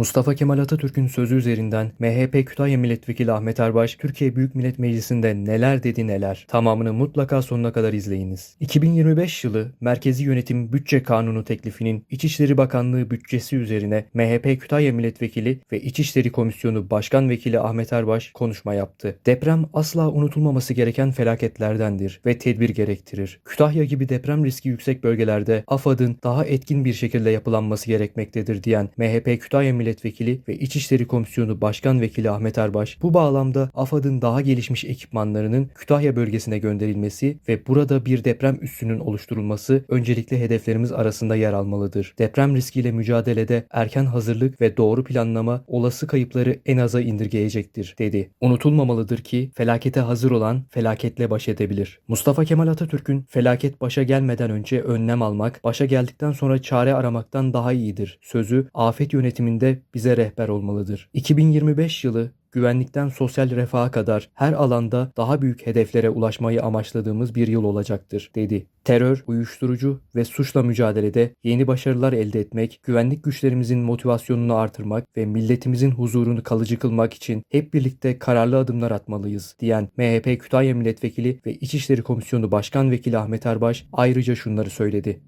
Mustafa Kemal Atatürk'ün sözü üzerinden MHP Kütahya Milletvekili Ahmet Erbaş, Türkiye Büyük Millet Meclisi'nde neler dedi neler. Tamamını mutlaka sonuna kadar izleyiniz. 2025 yılı Merkezi Yönetim Bütçe Kanunu teklifinin İçişleri Bakanlığı bütçesi üzerine MHP Kütahya Milletvekili ve İçişleri Komisyonu Başkan Vekili Ahmet Erbaş konuşma yaptı. Deprem asla unutulmaması gereken felaketlerdendir ve tedbir gerektirir. Kütahya gibi deprem riski yüksek bölgelerde AFAD'ın daha etkin bir şekilde yapılanması gerekmektedir diyen MHP Kütahya Milletvekili ve İçişleri Komisyonu Başkan Vekili Ahmet Erbaş, bu bağlamda AFAD'ın daha gelişmiş ekipmanlarının Kütahya bölgesine gönderilmesi ve burada bir deprem üssünün oluşturulması öncelikle hedeflerimiz arasında yer almalıdır. Deprem riskiyle mücadelede erken hazırlık ve doğru planlama olası kayıpları en aza indirgeyecektir, dedi. Unutulmamalıdır ki felakete hazır olan felaketle baş edebilir. Mustafa Kemal Atatürk'ün felaket başa gelmeden önce önlem almak, başa geldikten sonra çare aramaktan daha iyidir sözü afet yönetiminde bize rehber olmalıdır. 2025 yılı güvenlikten sosyal refaha kadar her alanda daha büyük hedeflere ulaşmayı amaçladığımız bir yıl olacaktır, dedi. Terör, uyuşturucu ve suçla mücadelede yeni başarılar elde etmek, güvenlik güçlerimizin motivasyonunu artırmak ve milletimizin huzurunu kalıcı kılmak için hep birlikte kararlı adımlar atmalıyız, diyen MHP Kütahya Milletvekili ve İçişleri Komisyonu Başkan Vekili Ahmet Erbaş ayrıca şunları söyledi.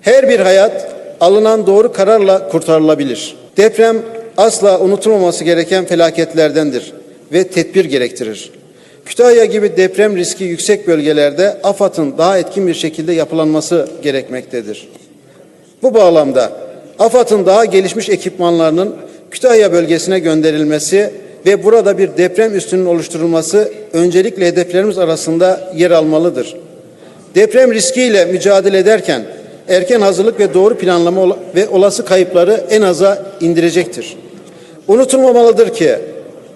Her bir hayat alınan doğru kararla kurtarılabilir. Deprem asla unutulmaması gereken felaketlerdendir ve tedbir gerektirir. Kütahya gibi deprem riski yüksek bölgelerde AFAD'ın daha etkin bir şekilde yapılanması gerekmektedir. Bu bağlamda AFAD'ın daha gelişmiş ekipmanlarının Kütahya bölgesine gönderilmesi ve burada bir deprem üssünün oluşturulması öncelikle hedeflerimiz arasında yer almalıdır. Deprem riskiyle mücadele ederken erken hazırlık ve doğru planlama ve olası kayıpları en aza indirecektir. Unutulmamalıdır ki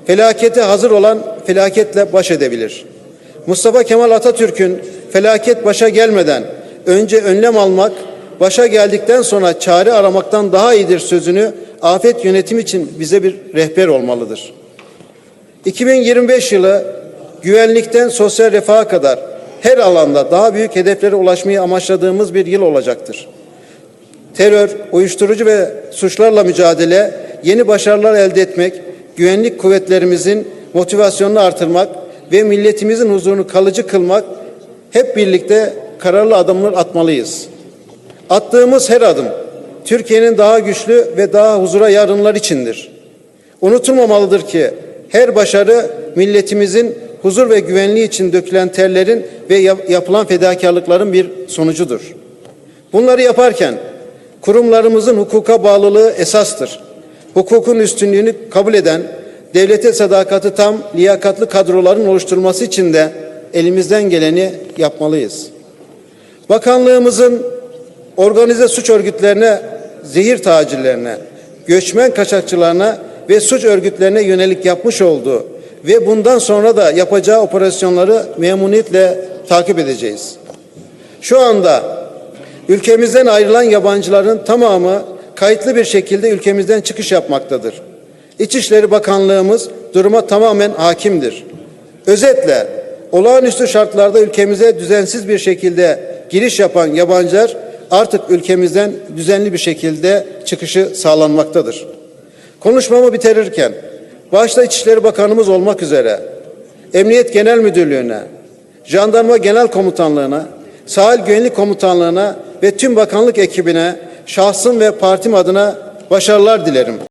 felakete hazır olan felaketle baş edebilir. Mustafa Kemal Atatürk'ün felaket başa gelmeden önce önlem almak, başa geldikten sonra çare aramaktan daha iyidir sözünü afet yönetimi için bize bir rehber olmalıdır. 2025 yılı güvenlikten sosyal refaha kadar her alanda daha büyük hedeflere ulaşmayı amaçladığımız bir yıl olacaktır. Terör, uyuşturucu ve suçlarla mücadele, yeni başarılar elde etmek, güvenlik kuvvetlerimizin motivasyonunu artırmak ve milletimizin huzurunu kalıcı kılmak hep birlikte kararlı adımlar atmalıyız. Attığımız her adım Türkiye'nin daha güçlü ve daha huzura yarınlar içindir. Unutulmamalıdır ki her başarı milletimizin huzur ve güvenliği için dökülen terlerin ve yap- yapılan fedakarlıkların bir sonucudur. Bunları yaparken kurumlarımızın hukuka bağlılığı esastır. Hukukun üstünlüğünü kabul eden, devlete sadakati tam, liyakatlı kadroların oluşturulması için de elimizden geleni yapmalıyız. Bakanlığımızın organize suç örgütlerine, zehir tacirlerine, göçmen kaçakçılarına ve suç örgütlerine yönelik yapmış olduğu ve bundan sonra da yapacağı operasyonları memnuniyetle takip edeceğiz. Şu anda ülkemizden ayrılan yabancıların tamamı kayıtlı bir şekilde ülkemizden çıkış yapmaktadır. İçişleri Bakanlığımız duruma tamamen hakimdir. Özetle olağanüstü şartlarda ülkemize düzensiz bir şekilde giriş yapan yabancılar artık ülkemizden düzenli bir şekilde çıkışı sağlanmaktadır. Konuşmamı bitirirken başta İçişleri Bakanımız olmak üzere Emniyet Genel Müdürlüğü'ne, Jandarma Genel Komutanlığı'na, Sahil Güvenlik Komutanlığı'na ve tüm bakanlık ekibine şahsım ve partim adına başarılar dilerim.